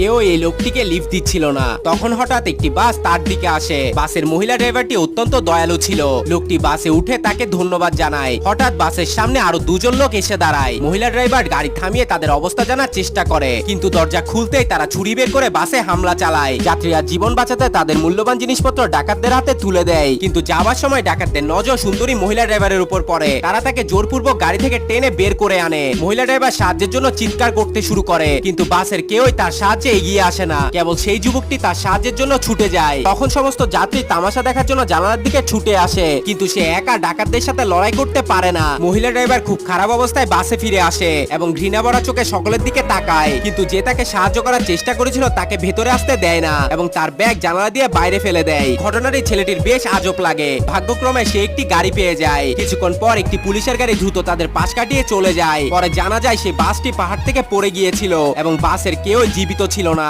কেউ এই লোকটিকে লিফট দিচ্ছিল না। তখন হঠাৎ একটি বাস তার দিকে আসে। বাসের মহিলা ড্রাইভারটি অত্যন্ত দয়ালু ছিল। লোকটি বাসে উঠে তাকে ধন্যবাদ জানায়। হঠাৎ বাসের সামনে আরও দুজন লোক এসে দাঁড়ায়। মহিলা ড্রাইভার গাড়ি থামিয়ে তাদের অবস্থা জানার চেষ্টা করে। কিন্তু দরজা খুলতেই তারা ছুরি বের করে বাসে হামলা চালায়। যাত্রীরা জীবন বাঁচাতে তাদের মূল্যবান জিনিসপত্র ডাকাতদের হাতে তুলে দেয়। কিন্তু যাওয়ার সময় ডাকাতদের নজর সুন্দরী মহিলা ড্রাইভারের উপর পড়ে। তারা তাকে জোরপূর্বক গাড়ি থেকে টেনে বের করে আনে। মহিলা ড্রাইভার সাহায্যের জন্য চিৎকার করতে শুরু করে। কিন্তু বাসের কেউই তার সাহায্যে এগিয়ে আসে না। কেবল সেই যুবকটি তার সাহায্যের জন্য ছুটে যায়। তখন সমস্ত যাত্রী তামাশা দেখার জন্য জানালার দিকে ছুটে আসে। কিন্তু সে একা ডাকাতদের সাথে লড়াই করতে পারে না। মহিলা ড্রাইভার খুব খারাপ অবস্থায় বাসে ফিরে আসে এবং ঘৃণা ভরা চোখে সকলের দিকে তাকায়। কিন্তু যে তাকে সাহায্য করার চেষ্টা করেছিল তাকে ভেতরে আসতে দেয় না এবং তার ব্যাগ জানালা দিয়ে বাইরে ফেলে দেয়। ঘটনার এই ছেলেটির বেশ আজব লাগে। ভাগ্যক্রমে সে একটি গাড়ি পেয়ে যায়। কিছুক্ষণ পর একটি পুলিশের গাড়ি দ্রুত তাদের পাশ কাটিয়ে চলে যায়। পরে জানা যায় সে বাসটি পাহাড় থেকে পড়ে গিয়েছিল এবং বাসের কেউ জীবিত ছিল না